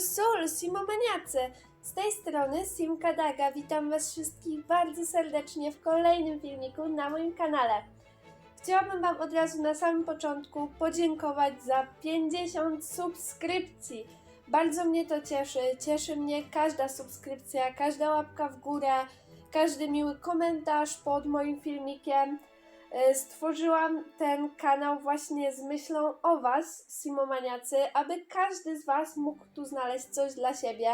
Sul, Simomaniacy! Z tej strony Simka Daga. Witam Was wszystkich bardzo serdecznie w kolejnym filmiku na moim kanale. Chciałabym Wam od razu na samym początku podziękować za 50 subskrypcji. Bardzo mnie to cieszy. Cieszy mnie każda subskrypcja, każda łapka w górę, każdy miły komentarz pod moim filmikiem. E, Stworzyłam ten kanał właśnie z myślą o Was, Simomaniacy, aby każdy z Was mógł tu znaleźć coś dla siebie,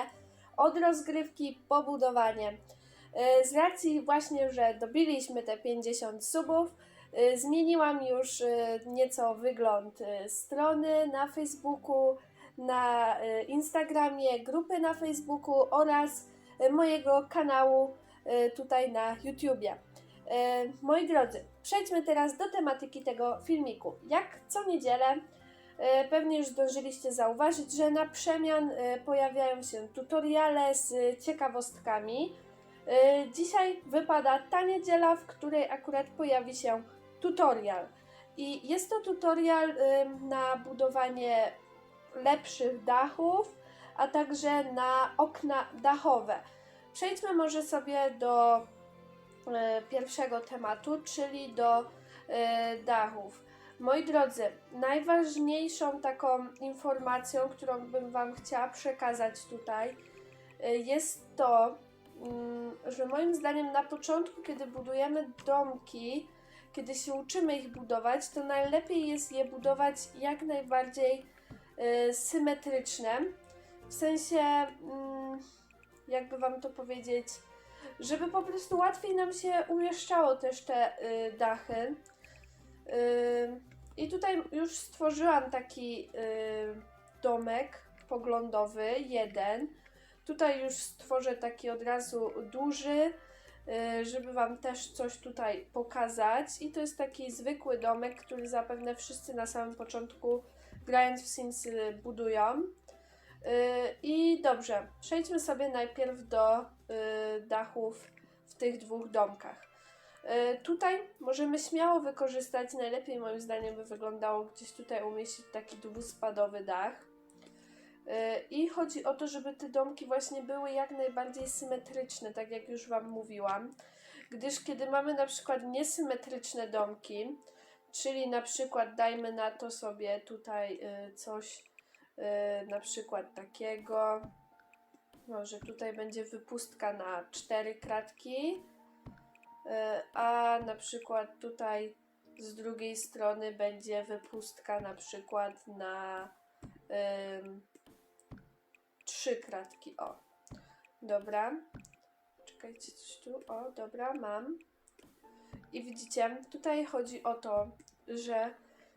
od rozgrywki po budowanie. E, Z racji właśnie, że dobiliśmy te 50 subów, e, zmieniłam już nieco wygląd strony na Facebooku, na Instagramie, grupy na Facebooku oraz mojego kanału tutaj na YouTubie. Moi drodzy, przejdźmy teraz do tematyki tego filmiku. Jak co niedzielę, e, pewnie już zdążyliście zauważyć, że na przemian e, pojawiają się tutoriale z ciekawostkami. E, Dzisiaj wypada ta niedziela, w której akurat pojawi się tutorial. I jest to tutorial na budowanie lepszych dachów, a także na okna dachowe. Przejdźmy może sobie do pierwszego tematu, czyli do e, dachów. Moi drodzy, najważniejszą taką informacją, którą bym Wam chciała przekazać tutaj, e, jest to, mm, że moim zdaniem na początku, kiedy budujemy domki, kiedy się uczymy ich budować, to najlepiej jest je budować jak najbardziej e, symetryczne. W sensie, mm, jakby Wam to powiedzieć, żeby po prostu łatwiej nam się umieszczało też te y, dachy. Y, I tutaj już stworzyłam taki y, domek poglądowy, jeden. Tutaj już stworzę taki od razu duży, y, żeby Wam też coś tutaj pokazać. I to jest taki zwykły domek, który zapewne wszyscy na samym początku grając w Simsy budują. Y, I dobrze, przejdźmy sobie najpierw do y, dachów w tych dwóch domkach. Y, Tutaj możemy śmiało wykorzystać, najlepiej moim zdaniem by wyglądało gdzieś tutaj umieścić taki dwuspadowy dach. I chodzi o to, żeby te domki właśnie były jak najbardziej symetryczne, tak jak już Wam mówiłam. Gdyż kiedy mamy na przykład niesymetryczne domki, czyli na przykład dajmy na to sobie tutaj coś na przykład takiego, no, że tutaj będzie wypustka na cztery kratki, y, a na przykład tutaj z drugiej strony będzie wypustka na przykład na trzy kratki. O, dobra. Czekajcie, coś tu. O, dobra, mam. I widzicie, tutaj chodzi o to, że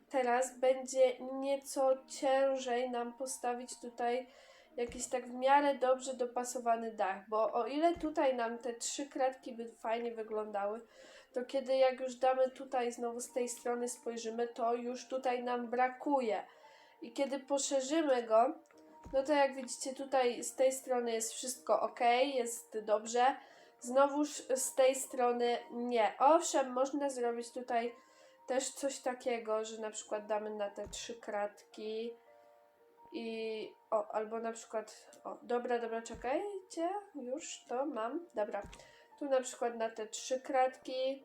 teraz będzie nieco ciężej nam postawić tutaj jakiś tak w miarę dobrze dopasowany dach, bo o ile tutaj nam te trzy kratki by fajnie wyglądały, to kiedy jak już damy tutaj znowu z tej strony spojrzymy, to już tutaj nam brakuje. I kiedy poszerzymy go, no to jak widzicie tutaj z tej strony jest wszystko ok, jest dobrze. Znowuż z tej strony nie. Owszem, można zrobić tutaj też coś takiego, że na przykład damy na te trzy kratki i o, albo na przykład, o, dobra, dobra, czekajcie, już to mam, dobra. Tu na przykład na te trzy kratki,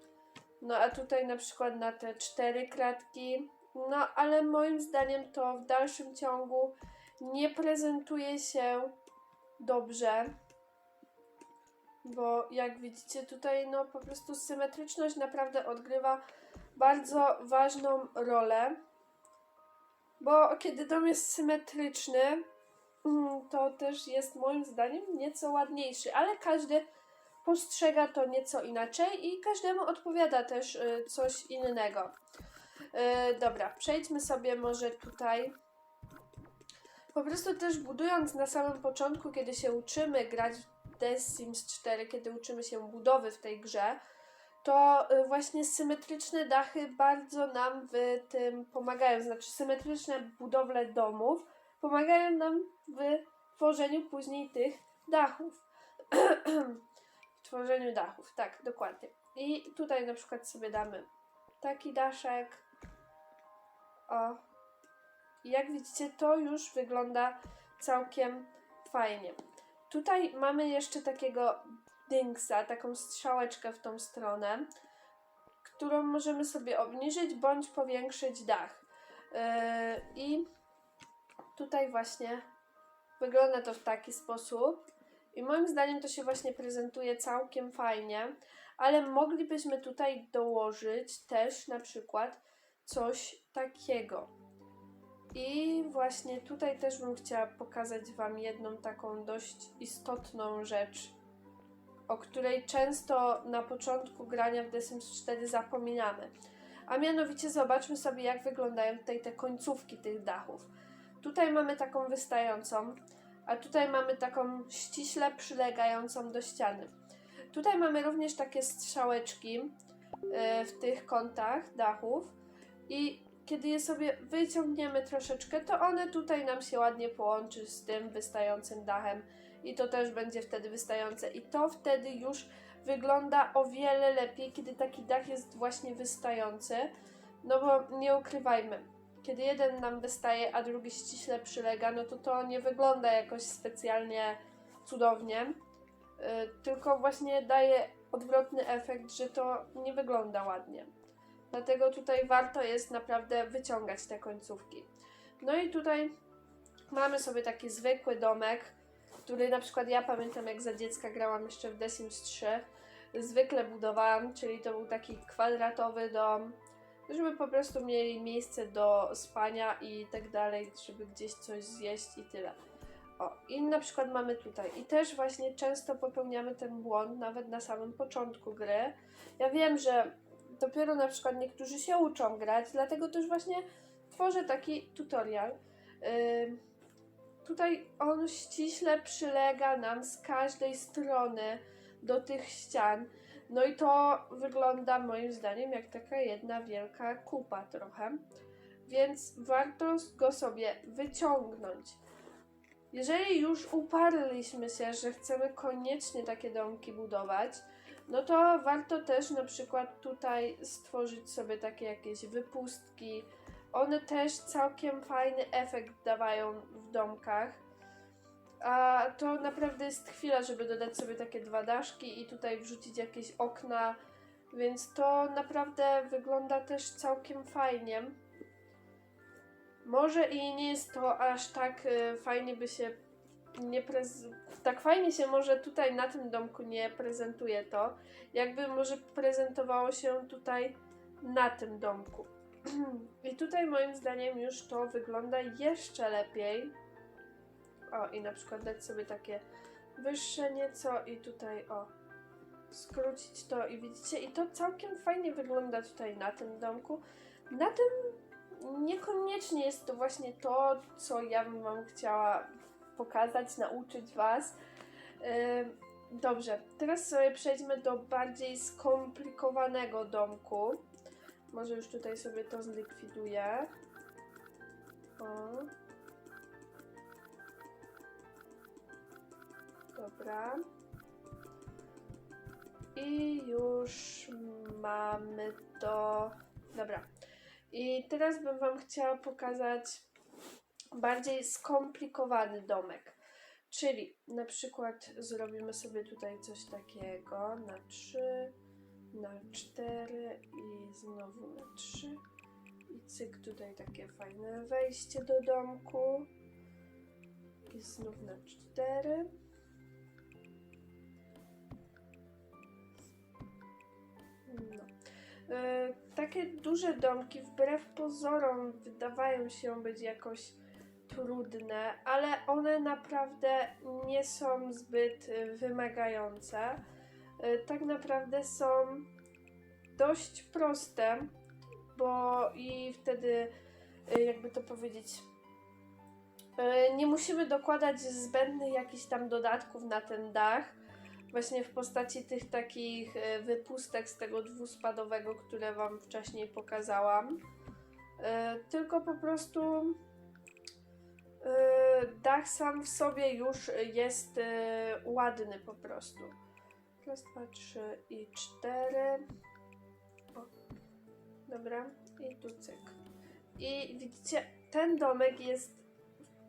no a tutaj na przykład na te cztery kratki. No, ale moim zdaniem to w dalszym ciągu nie prezentuje się dobrze. Bo jak widzicie tutaj, no po prostu symetryczność naprawdę odgrywa bardzo ważną rolę. Bo kiedy dom jest symetryczny, mm, to też jest moim zdaniem nieco ładniejszy, ale każdy postrzega to nieco inaczej i każdemu odpowiada też y, coś innego. Y, dobra, przejdźmy sobie może tutaj. Po prostu też budując na samym początku, kiedy się uczymy grać w The Sims 4, kiedy uczymy się budowy w tej grze, to y, właśnie symetryczne dachy bardzo nam w tym pomagają. Znaczy, symetryczne budowle domów pomagają nam w tworzeniu później tych dachów. w tworzeniu dachów, tak, dokładnie. I tutaj na przykład sobie damy taki daszek. O. I jak widzicie, to już wygląda całkiem fajnie. Tutaj mamy jeszcze takiego dingsa, taką strzałeczkę w tą stronę, którą możemy sobie obniżyć bądź powiększyć dach. Yy, I tutaj właśnie wygląda to w taki sposób. I moim zdaniem to się właśnie prezentuje całkiem fajnie, ale moglibyśmy tutaj dołożyć też na przykład coś takiego. I właśnie tutaj też bym chciała pokazać Wam jedną taką dość istotną rzecz, o której często na początku grania w The Sims 4 zapominamy. A mianowicie zobaczmy sobie, jak wyglądają tutaj te końcówki tych dachów. Tutaj mamy taką wystającą, a tutaj mamy taką ściśle przylegającą do ściany. Tutaj mamy również takie strzałeczki e, w tych kątach dachów i kiedy je sobie wyciągniemy troszeczkę, to one tutaj nam się ładnie połączy z tym wystającym dachem i to też będzie wtedy wystające i to wtedy już wygląda o wiele lepiej, kiedy taki dach jest właśnie wystający, no bo nie ukrywajmy, kiedy jeden nam wystaje, a drugi ściśle przylega, no to to nie wygląda jakoś specjalnie cudownie, yy, tylko właśnie daje odwrotny efekt, że to nie wygląda ładnie. Dlatego tutaj warto jest naprawdę wyciągać te końcówki. No i tutaj mamy sobie taki zwykły domek, który na przykład ja pamiętam jak za dziecka grałam jeszcze w The Sims 3. Zwykle budowałam, czyli to był taki kwadratowy dom, żeby po prostu mieli miejsce do spania i tak dalej, żeby gdzieś coś zjeść i tyle. O, i na przykład mamy tutaj. I też właśnie często popełniamy ten błąd, nawet na samym początku gry. Ja wiem, że dopiero na przykład niektórzy się uczą grać, dlatego też właśnie tworzę taki tutorial. Ym, tutaj on ściśle przylega nam z każdej strony do tych ścian. No i to wygląda moim zdaniem jak taka jedna wielka kupa trochę. Więc warto go sobie wyciągnąć. Jeżeli już uparliśmy się, że chcemy koniecznie takie domki budować, no to warto też na przykład tutaj stworzyć sobie takie jakieś wypustki. One też całkiem fajny efekt dawają w domkach. A to naprawdę jest chwila, żeby dodać sobie takie dwa daszki i tutaj wrzucić jakieś okna, więc to naprawdę wygląda też całkiem fajnie. Może i nie jest to aż tak y, fajnie by się nie prez... tak fajnie się może tutaj na tym domku nie prezentuje to, jakby może prezentowało się tutaj na tym domku. I tutaj moim zdaniem już to wygląda jeszcze lepiej. O, i na przykład dać sobie takie wyższe nieco i tutaj o skrócić to i widzicie, i to całkiem fajnie wygląda tutaj na tym domku. Na tym niekoniecznie jest to właśnie to, co ja bym wam chciała pokazać, nauczyć was. Dobrze, teraz sobie przejdźmy do bardziej skomplikowanego domku. Może już tutaj sobie to zlikwiduję. O. Dobra. I już mamy to. Dobra. I teraz bym Wam chciała pokazać bardziej skomplikowany domek. Czyli na przykład zrobimy sobie tutaj coś takiego na 3, na 4 i znowu na 3. I cyk, tutaj takie fajne wejście do domku. I znów na 4. No. E, takie duże domki wbrew pozorom wydawają się być jakoś trudne, ale one naprawdę nie są zbyt wymagające. Y, Tak naprawdę są dość proste, bo i wtedy, y, jakby to powiedzieć, y, nie musimy dokładać zbędnych jakichś tam dodatków na ten dach. Właśnie w postaci tych takich y, wypustek z tego dwuspadowego, które Wam wcześniej pokazałam. Tylko po prostu dach sam w sobie już jest ładny po prostu. Raz, dwa, trzy i cztery. Dobra, i tu cyk. I widzicie, ten domek jest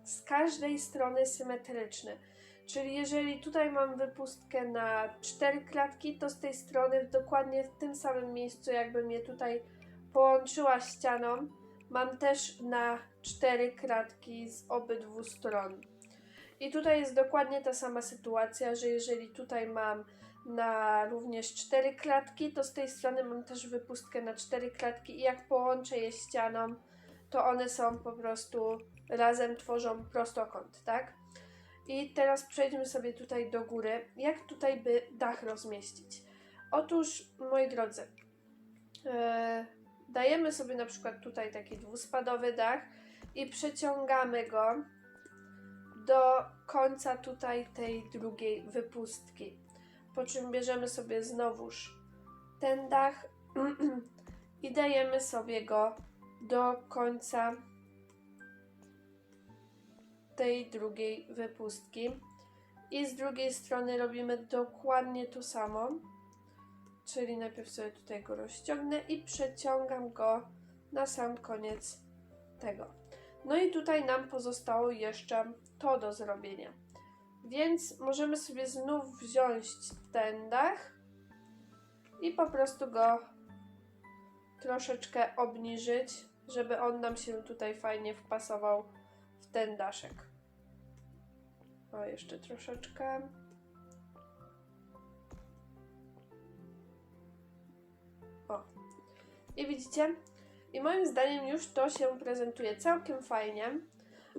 z każdej strony symetryczny. Czyli jeżeli tutaj mam wypustkę na 4 klatki, to z tej strony dokładnie w tym samym miejscu, jakbym je tutaj połączyła ścianą, mam też na 4 kratki z obydwu stron. I tutaj jest dokładnie ta sama sytuacja, że jeżeli tutaj mam na również 4 klatki, to z tej strony mam też wypustkę na 4 klatki i jak połączę je ścianą, to one są po prostu razem tworzą prostokąt, tak? I teraz przejdźmy sobie tutaj do góry. Jak tutaj by dach rozmieścić? Otóż, moi drodzy, e, dajemy sobie na przykład tutaj taki dwuspadowy dach i przeciągamy go do końca tutaj tej drugiej wypustki. Po czym bierzemy sobie znowuż ten dach i dajemy sobie go do końca tej drugiej wypustki. I z drugiej strony robimy dokładnie to samo. Czyli najpierw sobie tutaj go rozciągnę i przeciągam go na sam koniec tego. No i tutaj nam pozostało jeszcze to do zrobienia. Więc możemy sobie znów wziąć ten dach i po prostu go troszeczkę obniżyć, żeby on nam się tutaj fajnie wpasował w ten daszek. O, jeszcze troszeczkę. O. I widzicie? I moim zdaniem już to się prezentuje całkiem fajnie.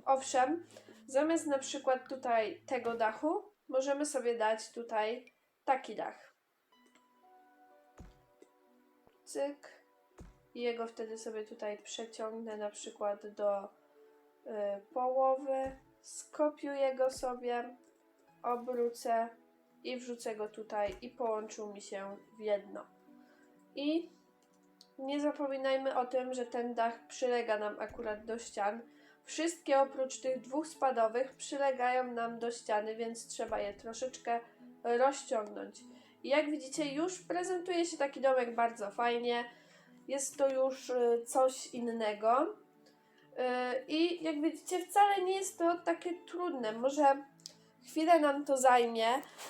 Owszem, zamiast na przykład tutaj tego dachu, możemy sobie dać tutaj taki dach. Cyk. I jego wtedy sobie tutaj przeciągnę na przykład do y, połowy. Skopiuję go sobie, obrócę i wrzucę go tutaj i połączył mi się w jedno. I nie zapominajmy o tym, że ten dach przylega nam akurat do ścian. Wszystkie oprócz tych dwóch spadowych przylegają nam do ściany, więc trzeba je troszeczkę rozciągnąć. I jak widzicie, już prezentuje się taki domek bardzo fajnie. Jest to już y, coś innego. Y, I jak widzicie, wcale nie jest to takie trudne. Może chwilę nam to zajmie,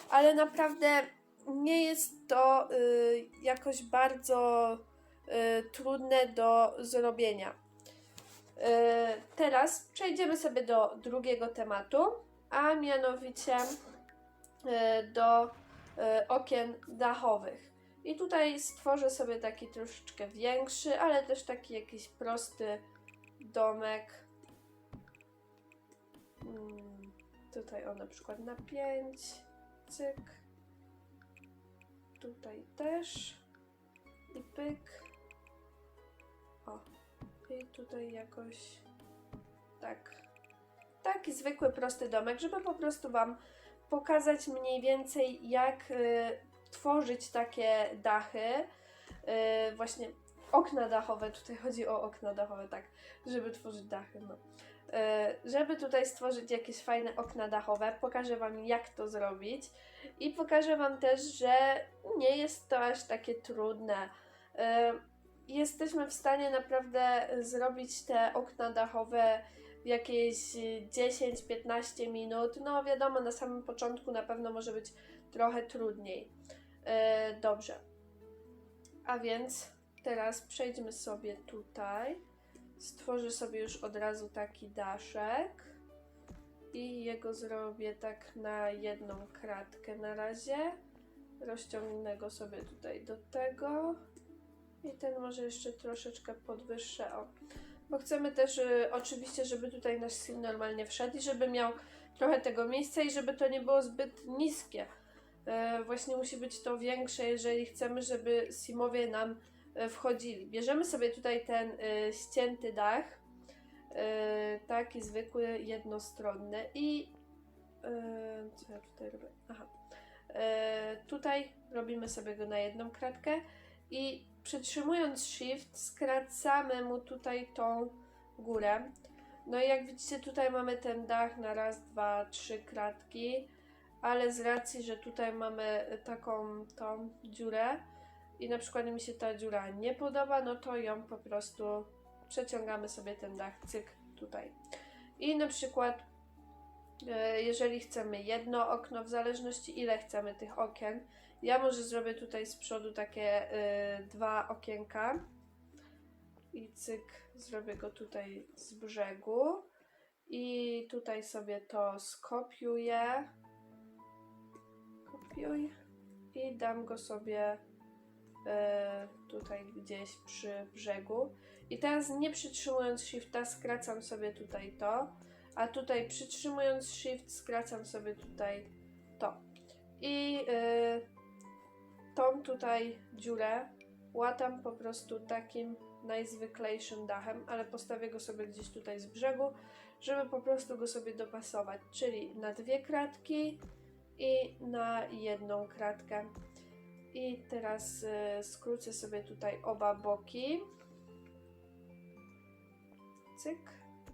ale naprawdę nie jest to y, jakoś bardzo trudne do zrobienia. Y, teraz przejdziemy sobie do drugiego tematu, a mianowicie y, do y, okien dachowych. I tutaj stworzę sobie taki troszeczkę większy, ale też taki jakiś prosty domek. Mm, Tutaj o na przykład na 5. Cyk. Tutaj też. I pyk. I tutaj jakoś tak. Taki zwykły, prosty domek, żeby po prostu Wam pokazać mniej więcej, jak y, tworzyć takie dachy. Y, właśnie okna dachowe, tutaj chodzi o okna dachowe, tak, żeby tworzyć dachy. No. Y, żeby tutaj stworzyć jakieś fajne okna dachowe, pokażę Wam, jak to zrobić. I pokażę Wam też, że nie jest to aż takie trudne. Y, Jesteśmy w stanie naprawdę zrobić te okna dachowe w jakieś y, 10-15 minut. No wiadomo, na samym początku na pewno może być trochę trudniej. Y, Dobrze. A więc teraz przejdźmy sobie tutaj. Stworzę sobie już od razu taki daszek. I jego zrobię tak na jedną kratkę na razie. Rozciągnę go sobie tutaj do tego. I ten może jeszcze troszeczkę podwyższę. O. Bo chcemy też y, oczywiście, żeby tutaj nasz sim normalnie wszedł i żeby miał trochę tego miejsca i żeby to nie było zbyt niskie. E, właśnie musi być to większe, jeżeli chcemy, żeby simowie nam e, wchodzili. Bierzemy sobie tutaj ten e, ścięty dach, e, taki zwykły, jednostronny i e, co ja tutaj robię? Aha. E, tutaj robimy sobie go na jedną kratkę i przytrzymując shift skracamy mu tutaj tą górę. No i jak widzicie tutaj mamy ten dach na raz, dwa, trzy kratki, ale z racji, że tutaj mamy taką tą dziurę i na przykład mi się ta dziura nie podoba, no to ją po prostu przeciągamy sobie ten dach, cyk, tutaj. I na przykład e, jeżeli chcemy jedno okno, w zależności ile chcemy tych okien. Ja może zrobię tutaj z przodu takie e, dwa okienka i cyk, zrobię go tutaj z brzegu i tutaj sobie to skopiuję. Kopiuj i dam go sobie e, tutaj gdzieś przy brzegu. I teraz nie przytrzymując shifta skracam sobie tutaj to, a tutaj przytrzymując shift skracam sobie tutaj to. I e, tą tutaj dziurę łatam po prostu takim najzwyklejszym dachem, ale postawię go sobie gdzieś tutaj z brzegu, żeby po prostu go sobie dopasować, czyli na dwie kratki i na jedną kratkę. I teraz y, skrócę sobie tutaj oba boki. Cyk.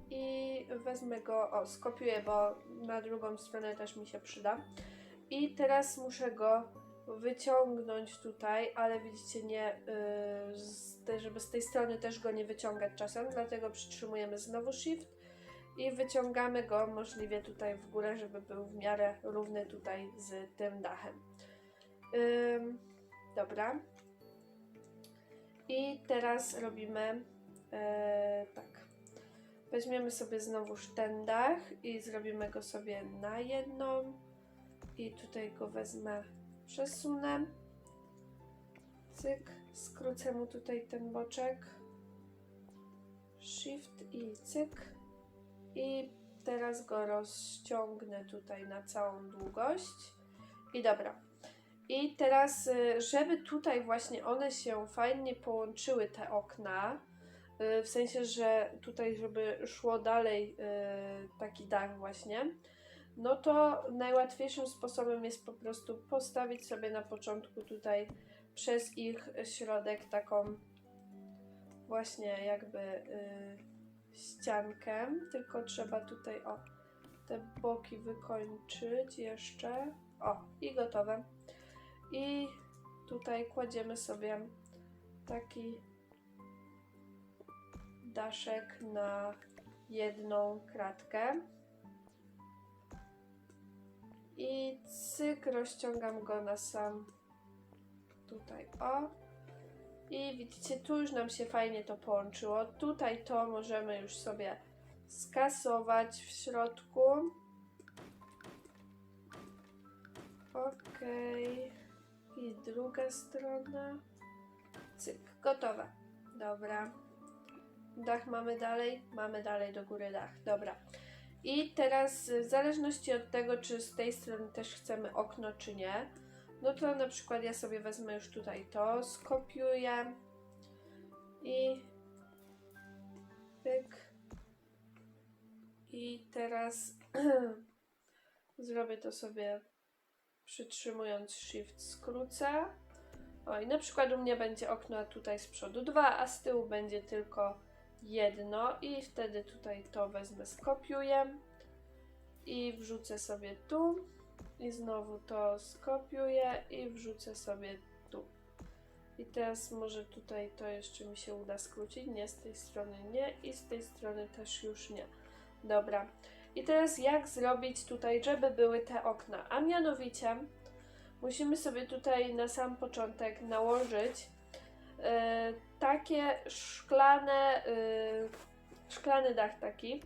I wezmę go, o, skopiuję, bo na drugą stronę też mi się przyda. I teraz muszę go wyciągnąć tutaj, ale widzicie, nie, y, z te, żeby z tej strony też go nie wyciągać czasem, dlatego przytrzymujemy znowu Shift i wyciągamy go możliwie tutaj w górę, żeby był w miarę równy tutaj z tym dachem. Ym, dobra. I teraz robimy e, tak. Weźmiemy sobie znowu ten dach i zrobimy go sobie na jedną. I tutaj go wezmę, przesunę. Cyk, skrócę mu tutaj ten boczek. Shift i cyk. I teraz go rozciągnę tutaj na całą długość. I dobra. I teraz, y, żeby tutaj właśnie one się fajnie połączyły, te okna, y, w sensie, że tutaj, żeby szło dalej y, taki dach właśnie, no to najłatwiejszym sposobem jest po prostu postawić sobie na początku tutaj przez ich środek taką właśnie jakby y, ściankę, tylko trzeba tutaj o te boki wykończyć jeszcze. O, i gotowe. I tutaj kładziemy sobie taki daszek na jedną kratkę. I cyk, rozciągam go na sam tutaj, o. I widzicie, tu już nam się fajnie to połączyło. Tutaj to możemy już sobie skasować w środku. Okej. I druga strona. Cyk, gotowe. Dobra. Dach mamy dalej? Mamy dalej do góry dach. Dobra. I teraz w zależności od tego, czy z tej strony też chcemy okno, czy nie, no to na przykład ja sobie wezmę już tutaj to, skopiuję i pyk. I teraz zrobię to sobie przytrzymując shift skrócę. O i na przykład u mnie będzie okno tutaj z przodu dwa, a z tyłu będzie tylko jedno i wtedy tutaj to wezmę, skopiuję i wrzucę sobie tu i znowu to skopiuję i wrzucę sobie tu. I teraz może tutaj to jeszcze mi się uda skrócić, nie z tej strony nie i z tej strony też już nie. Dobra. I teraz jak zrobić tutaj, żeby były te okna? A mianowicie musimy sobie tutaj na sam początek nałożyć takie szklane, e, szklany dach taki.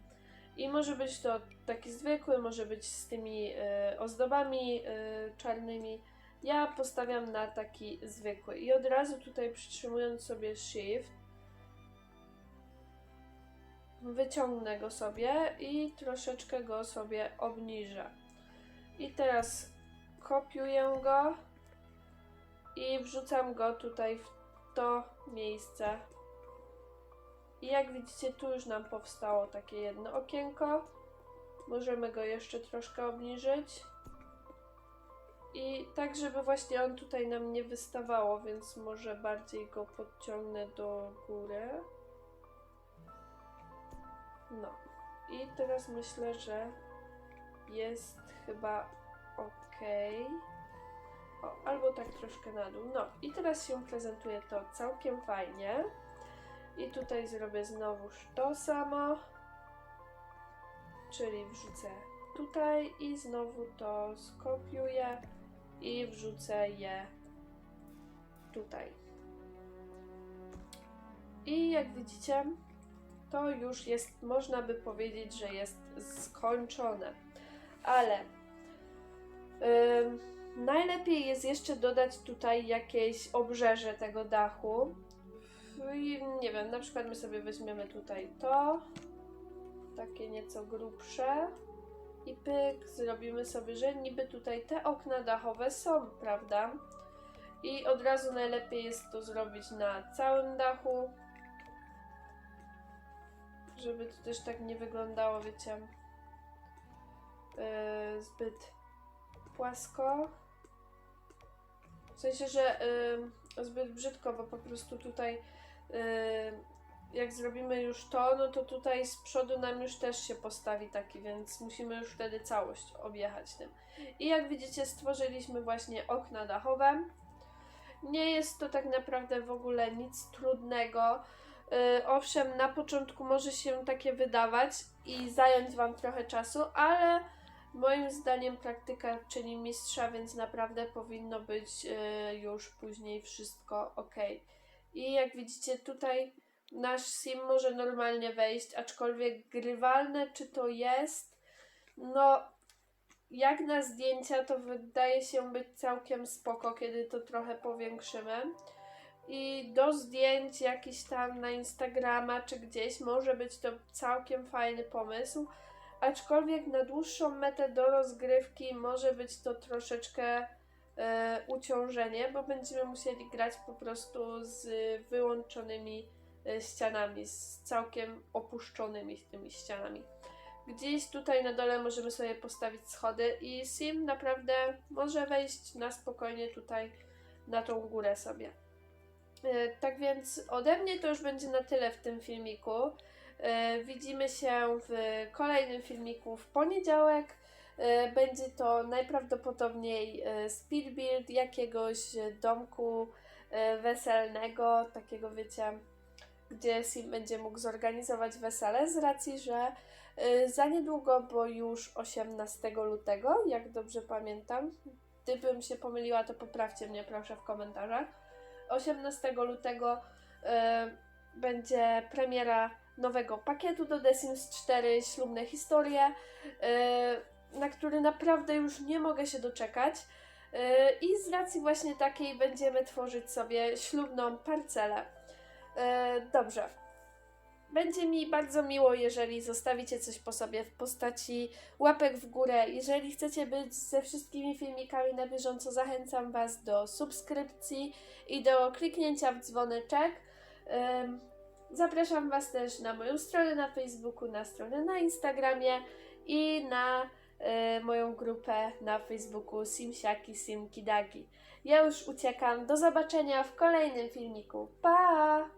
I może być to taki zwykły, może być z tymi e, ozdobami e, czarnymi. Ja postawiam na taki zwykły. I od razu tutaj przytrzymując sobie Shift, wyciągnę go sobie i troszeczkę go sobie obniżę. I teraz kopiuję go i wrzucam go tutaj w to miejsce. I jak widzicie, tu już nam powstało takie jedno okienko. Możemy go jeszcze troszkę obniżyć. I tak, żeby właśnie on tutaj nam nie wystawało, więc może bardziej go podciągnę do góry. No. I teraz myślę, że jest chyba ok. O, albo tak troszkę na dół. No i teraz się prezentuje to całkiem fajnie. I tutaj zrobię znowuż to samo. Czyli wrzucę tutaj i znowu to skopiuję i wrzucę je tutaj. I jak widzicie, to już jest, można by powiedzieć, że jest skończone. Ale ym, najlepiej jest jeszcze dodać tutaj jakieś obrzeże tego dachu. I nie wiem, na przykład my sobie weźmiemy tutaj to, takie nieco grubsze i pyk, zrobimy sobie, że niby tutaj te okna dachowe są, prawda? I od razu najlepiej jest to zrobić na całym dachu, żeby to też tak nie wyglądało, wiecie, yy, zbyt płasko. W sensie, że yy, zbyt brzydko, bo po prostu tutaj yy, jak zrobimy już to, no to tutaj z przodu nam już też się postawi taki, więc musimy już wtedy całość objechać tym. I jak widzicie, stworzyliśmy właśnie okna dachowe. Nie jest to tak naprawdę w ogóle nic trudnego. Yy, owszem, na początku może się takie wydawać i zająć Wam trochę czasu, ale moim zdaniem praktyka czyni mistrza, więc naprawdę powinno być yy, już później wszystko ok. I jak widzicie, tutaj nasz sim może normalnie wejść, aczkolwiek grywalne czy to jest, no jak na zdjęcia to wydaje się być całkiem spoko, kiedy to trochę powiększymy. I do zdjęć jakiś tam na Instagrama czy gdzieś może być to całkiem fajny pomysł. Aczkolwiek na dłuższą metę do rozgrywki może być to troszeczkę e, uciążenie, bo będziemy musieli grać po prostu z wyłączonymi e, ścianami, z całkiem opuszczonymi tymi ścianami. Gdzieś tutaj na dole możemy sobie postawić schody i Sim naprawdę może wejść na spokojnie tutaj na tą górę sobie. E, Tak więc ode mnie to już będzie na tyle w tym filmiku. E, Widzimy się w kolejnym filmiku w poniedziałek. E, Będzie to najprawdopodobniej e, speed build jakiegoś domku weselnego, takiego wiecie, gdzie Sim będzie mógł zorganizować wesele z racji, że za niedługo, bo już 18 lutego, jak dobrze pamiętam. Gdybym się pomyliła, to poprawcie mnie proszę w komentarzach. 18 lutego będzie premiera nowego pakietu do The Sims 4 Ślubne Historie, e, na który naprawdę już nie mogę się doczekać. E, I z racji właśnie takiej będziemy tworzyć sobie ślubną parcelę. E, dobrze. Będzie mi bardzo miło, jeżeli zostawicie coś po sobie w postaci łapek w górę. Jeżeli chcecie być ze wszystkimi filmikami na bieżąco, zachęcam Was do subskrypcji i do kliknięcia w dzwoneczek. Zapraszam Was też na moją stronę na Facebooku, na stronę na Instagramie i na y, moją grupę na Facebooku Simsiaki Simkidagi. Ja już uciekam. Do zobaczenia w kolejnym filmiku. Pa!